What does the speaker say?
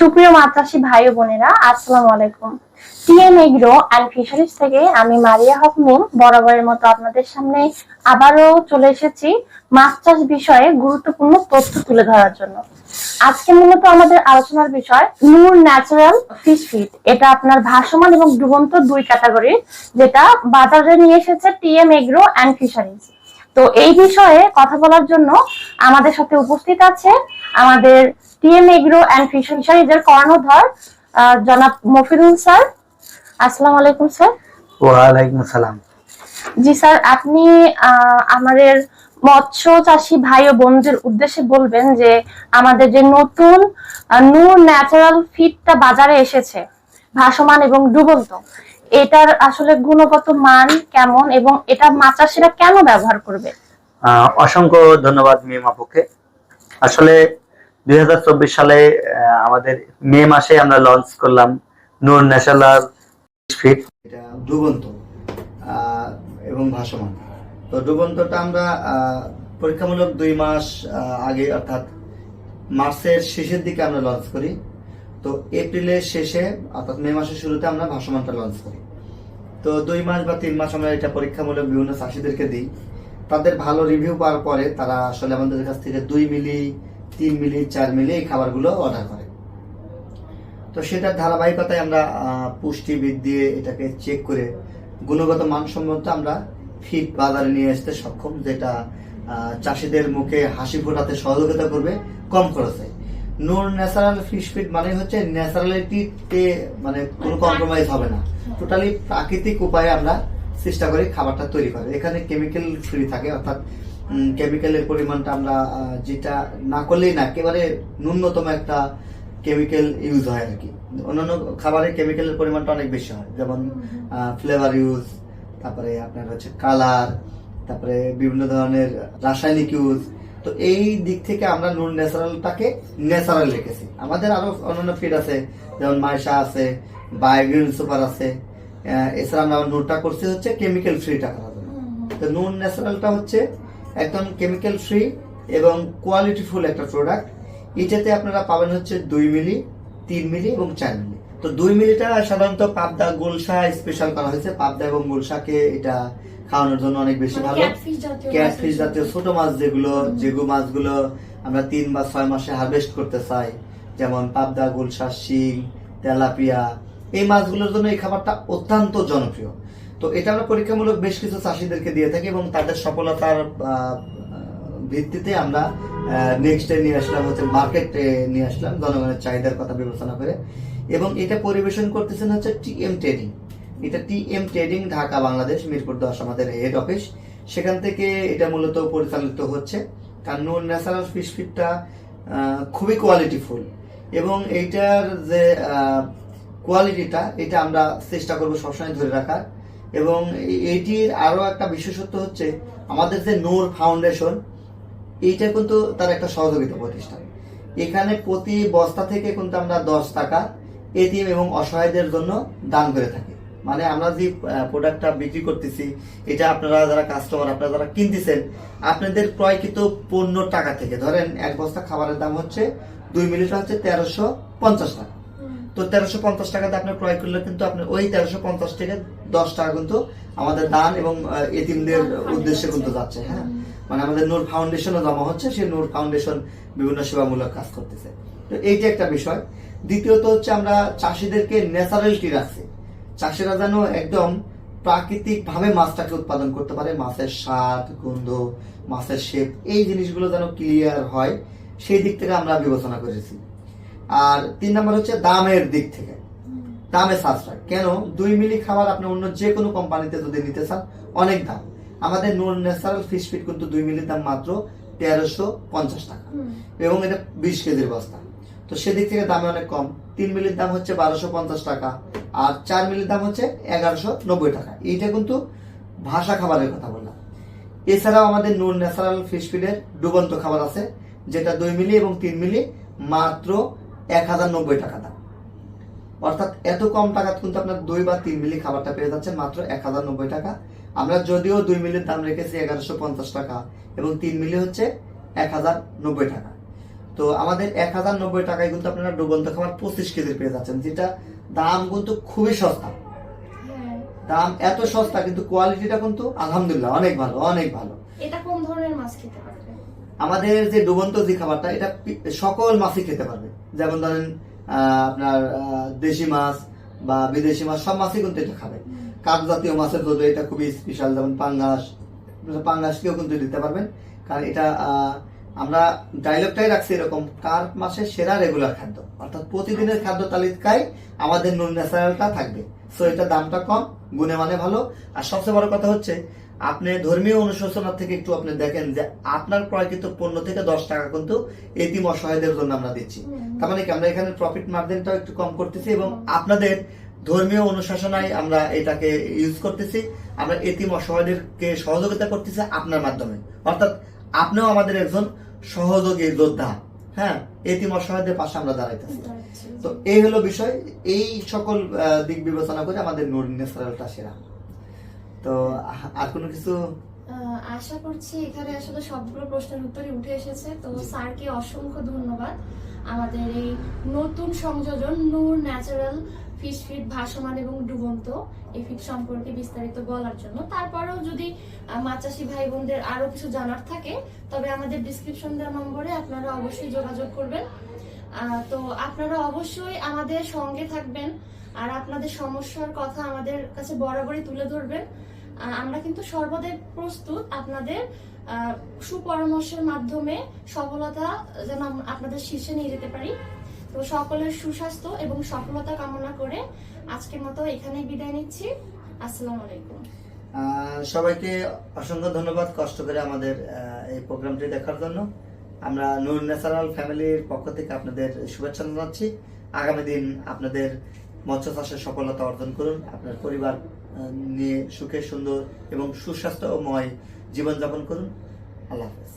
সুপ্রিয় মাত্রাসী ভাই বোনেরা, আসসালামু আলাইকুম। টিএম এগ্রো অ্যান্ড ফিশারিজ থেকে আমি মারিয়া হক মিম বরাবরের মতো আপনাদের সামনে আবারও চলে এসেছি মাছ চাষ বিষয়ে গুরুত্বপূর্ণ তথ্য তুলে ধরার জন্য। আজকে মূলত আমাদের আলোচনার বিষয় নূর ন্যাচারাল ফিশ ফিট এটা আপনার ভাসমান এবং ডুবন্ত দুই ক্যাটাগরি যেটা বাজারে নিয়ে এসেছে টিএম এগ্রো অ্যান্ড ফিশারিজ তো এই বিষয়ে কথা বলার জন্য আমাদের সাথে উপস্থিত আছে আমাদের টিএম এগ্রো অ্যান্ড ফিশারিজের কর্ণধর জনাব মফিরুল স্যার। আসসালামু আলাইকুম স্যার। ওয়ালাইকুম আসসালাম জি স্যার আপনি আমাদের মৎস্য চাষী ভাই ও বোনদের উদ্দেশ্যে বলবেন যে আমাদের যে নতুন নূর ন্যাচারাল ফিডটা বাজারে এসেছে ভাসমান এবং ডুবন্ত এটার আসলে গুণগত মান কেমন এবং এটা মাছ চাষিরা কেন ব্যবহার করবে? অসংখ্য ধন্যবাদ মিম আপুকে। আসলে দুই হাজার চব্বিশ সালে আহ, আমাদের মে মাসে আমরা লঞ্চ করলাম নূর ন্যাশনাল ফিট এটা ডুবন্ত এবং ভাসমান। তো ডুবন্তটা আমরা পরীক্ষামূলক দুই মাস আগে অর্থাৎ মার্চের শেষের দিকে আমরা লঞ্চ করি। তো এপ্রিলের শেষে অর্থাৎ মে মাসের শুরুতে আমরা ভাসমানটা লঞ্চ করি। তো দুই মাস বা তিন মাস আমরা এটা পরীক্ষামূলক বিভিন্ন চাষিদেরকে দিই। তাদের ভালো রিভিউ পাওয়ার পরে তারা আসলে আমাদের কাছ থেকে দুই মিলি তিন মিলি চার মিলি এই খাবারগুলো অর্ডার করে। তো সেটার ধারাবাহিকতায় আমরা আহ, পুষ্টি বৃদ্ধি এটাকে চেক করে গুণগত মানসম্মত আমরা ফিড বাজারে নিয়ে আসতে সক্ষম যেটা চাষিদের মুখে হাসি ফোটাতে সহযোগিতা করবে কম খরচে। নূর ন্যাচারাল ফিশ ফিড মানে হচ্ছে ন্যাচারালিটিতে মানে কোনো কম্প্রোমাইজ হবে না। টোটালি প্রাকৃতিক উপায়ে আমরা চেষ্টা করি খাবারটা তৈরি করে এখানে কেমিক্যাল ফ্রি থাকে অর্থাৎ কেমিক্যালের পরিমাণটা আমরা যেটা না করলেই না একেবারে ন্যূনতম একটা কেমিক্যাল ইউজ হয় আর কি। অন্যান্য খাবারে কেমিক্যালের পরিমাণটা অনেক বেশি হয় যেমন ফ্লেভার ইউজ তারপরে আপনার হচ্ছে কালার তারপরে বিভিন্ন ধরনের রাসায়নিক ইউজ তো এই দিক থেকে আমরা নুন ন্যাচারালটাকে ন্যাচারাল রেখেছি। আমাদের আরও অন্যান্য ফিড আছে যেমন মাইশা আছে বায়োগ্রিন সুপার আছে। এছাড়া আমরা নুনটা করছি হচ্ছে কেমিক্যাল ফ্রিটা করার জন্য। তো নুন ন্যাচারালটা হচ্ছে একদম কেমিক্যাল ফ্রি এবং কোয়ালিটিফুল একটা প্রোডাক্ট এটাতে আপনারা পাবেন হচ্ছে দুই মিলি তিন মিলি এবং চার মিলি। তো দুই মিলিটা সাধারণত পাবদা গোলসা স্পেশাল করা হয়েছে। পাবদা এবং গোলসাকে এটা খাওয়ানোর জন্য অনেক বেশি ভালো। ক্যাটফিশ জাতীয় ছোট মাছ যেগুলো যেগু মাছগুলো আমরা তিন বা ছয় মাসে হারভেস্ট করতে চাই। যেমন পাবদা গুলশা শিং তেলাপিয়া। এই মাছগুলোর জন্য এই খাবারটা অত্যন্ত জনপ্রিয়। তো এটা আমরা পরীক্ষামূলক বেশ কিছু চাষিদেরকে দিয়ে থাকি এবং তাদের সফলতার ভিত্তিতে আমরা নেক্সট নিয়ে আসলাম, হচ্ছে মার্কেটে নিয়ে আসলাম, জনগণের চাহিদার কথা বিবেচনা করে। এবং এটা পরিবেশন করতেছেন হচ্ছে টিএম ট্রেডিং এটা টিএম ট্রেডিং ঢাকা, বাংলাদেশ, মিরপুর দশ আমাদের হেড অফিস সেখান থেকে এটা মূলত পরিচালিত হচ্ছে। কারণ ন্যাচারাল ফিশ ফিডটা খুবই কোয়ালিটিফুল এবং এইটার যে কোয়ালিটিটা এটা আমরা চেষ্টা করব সবসময় ধরে রাখার। এবং এই- এইটির আরও একটা বিশেষত্ব হচ্ছে আমাদের যে নূর ফাউন্ডেশন, এইটা কিন্তু তার একটা সহযোগিতা প্রতিষ্ঠান। এখানে প্রতি বস্তা থেকে কিন্তু আমরা দশ টাকা এটিএম এবং অসহায়দের জন্য দান করে থাকি। মানে আমরা যে প্রোডাক্টটা বিক্রি করতেছি, এটা আপনারা যারা কাস্টমার আপনারা যারা কিনতেছেন, আপনাদের ক্রয়কৃত পণ্য টাকা থেকে, ধরেন এক বস্তা খাবারের দাম হচ্ছে দুই মিলিটা হচ্ছে তেরোশো পঞ্চাশ টাকা। তো তেরোশো পঞ্চাশ টাকাতে আপনি ক্রয় করলে কিন্তু আপনি ওই তেরোশো পঞ্চাশ থেকে দশ টাকা কিন্তু আমাদের দান এবং এতিমদের উদ্দেশ্যে কিন্তু যাচ্ছে হ্যাঁ? মানে আমাদের নূর ফাউন্ডেশনও জমা হচ্ছে সেই নূর ফাউন্ডেশন বিভিন্ন সেবামূলক কাজ করতেছে। তো এইটা একটা বিষয়। দ্বিতীয়ত হচ্ছে আমরা চাষিদেরকে ন্যাচারালিটি রাখছি। চাষিরা যেন একদম প্রাকৃতিক ভাবে মাছটাকে উৎপাদন করতে পারে মাছের স্বাদ গন্ধ মাছের শেপ এই জিনিসগুলো যেন ক্লিয়ার হয় সেই দিক থেকে আমরা বিবেচনা করেছি। আর তিন নম্বর হচ্ছে দামের দিক থেকে। দামে সাশ্রয়। কেন? দুই মিলি খাবার আপনি অন্য যে কোনো কোম্পানিতে যদি নিতে চান অনেক দাম। আমাদের নন ন্যাচারাল ফিশ ফিট কিন্তু দুই মিলির দাম মাত্র তেরোশো পঞ্চাশ টাকা। এবং এটা বিশ কেজির বস্তা। তো সেদিক থেকে দামে অনেক কম। তিন মিলির দাম হচ্ছে বারোশো পঞ্চাশ টাকা আর চার মিলির দাম হচ্ছে এগারোশো নব্বই টাকা। এইটা কিন্তু ভাষা খাবারের কথা বললাম। এছাড়াও আমাদের নুন ন্যাচারাল ফিশ ফিডের ডুবন্ত খাবার আছে যেটা দুই মিলি এবং তিন মিলি মাত্র এক হাজার নব্বই টাকা দাম অর্থাৎ এত কম টাকা কিন্তু আপনার দুই বা তিন মিলি খাবারটা পেয়ে যাচ্ছে মাত্র এক হাজার নব্বই টাকা। আমরা যদিও দুই মিলির দাম রেখেছি এগারোশো পঞ্চাশ টাকা এবং তিন মিলি হচ্ছে এক হাজার নব্বই টাকা। তো আমাদের এক হাজার নব্বই টাকায় কিন্তু আপনারা ডুবন্ত খাবার পঁচিশ কেজির পেয়ে যাচ্ছেন, যেটা দাম কিন্তু খুবই সস্তা। দাম এত সস্তা কিন্তু কোয়ালিটিটা কিন্তু আলহামদুলিল্লাহ অনেক ভালো অনেক ভালো। এটা কোন ধরনের মাছ খেতে পারবে আমাদের যে ডুবন্ত যে খাবারটা, এটা সকল মাছই খেতে পারবে। যেমন ধরেন আপনার দেশি মাছ বা বিদেশি মাছ, সব মাছই কিন্তু এটা খাবে। কাঠ জাতীয় মাছের জন্য এটা খুবই স্পেশাল যেমন পাঙ্গাস পাঙ্গাসকেও কিন্তু দিতে পারবেন। কারণ এটা আমরা ডায়লগটাই রাখছি এরকম কার মাসের সেরা রেগুলার খাদ্য। অর্থাৎ প্রতিদিনের খাদ্য তালিকায় আমাদের নুন ন্যাচারালটা থাকবে। সো এটা দামটা কম, গুণে মানে ভালো। আর সবচেয়ে বড় কথা হচ্ছে আপনি ধর্মীয় অনুশোচনা থেকে একটু আপনি দেখেন যে আপনার ক্রয়কৃত পণ্য থেকে দশ টাকা কিন্তু এতিম অসহায়দের জন্য আমরা দিচ্ছি। তার মানে কি আমরা এখানে প্রফিট মার্জিনটাও একটু কম করতেছি এবং আপনাদের ধর্মীয় অনুশাসনায় আমরা এটাকে ইউজ করতেছি। আমরা এতিম অসহায়দেরকে সহযোগিতা করতেছি আপনার মাধ্যমে। অর্থাৎ আপনিও আমাদের একজন সহযোগী যোদ্ধা। হ্যাঁ এতিম অসহায়দের পাশে আমরা দাঁড়াইতেছি। তো এই হলো বিষয়। এই সকল দিক বিবেচনা করে আমাদের নুর ন্যাচারালটা সেরা। তো আর কোনো কিছু? আশা করছি এখানে আসলে সবগুলো প্রশ্নের উত্তরই উঠে এসেছে। তো স্যারকে অসংখ্য ধন্যবাদ। আমাদের এই নতুন সংযোজন নূর ন্যাচারাল ফিশ ফিড ভাসমান এবং ডুবন্ত এই ফিড সম্পর্কে বিস্তারিত বলার জন্য। তারপরেও যদি চাষি ভাই বোনদের আরও কিছু জানার থাকে তবে আমাদের ডিসক্রিপশন দেওয়া নম্বরে আপনারা অবশ্যই যোগাযোগ করবেন। তো আপনারা অবশ্যই আমাদের সঙ্গে থাকবেন আর আপনাদের সমস্যার কথা আমাদের কাছে বরাবরই তুলে ধরবেন। আমরা কিন্তু সর্বদাই প্রস্তুত আপনাদের সুপরামর্শের মাধ্যমে সফলতা যেন আপনাদের শীর্ষে নিয়ে যেতে পারি। তো সকলের সুস্বাস্থ্য এবং সফলতা কামনা করে আজকের মতো এখানেই বিদায় নিচ্ছি। আসসালামু আলাইকুম। সবাইকে অসংখ্য ধন্যবাদ কষ্ট করে আমাদের এই প্রোগ্রামটি দেখার জন্য। আমরা নূর ন্যাচারাল ফ্যামিলির পক্ষ থেকে আপনাদের শুভেচ্ছা জানাচ্ছি। আগামী দিন আপনাদের মৎস্য চাষের সফলতা অর্জন করুন। আপনার পরিবার নিয়ে সুখে, সুন্দর এবং সুস্বাস্থ্যময় জীবনযাপন করুন। আল্লাহ হাফেজ।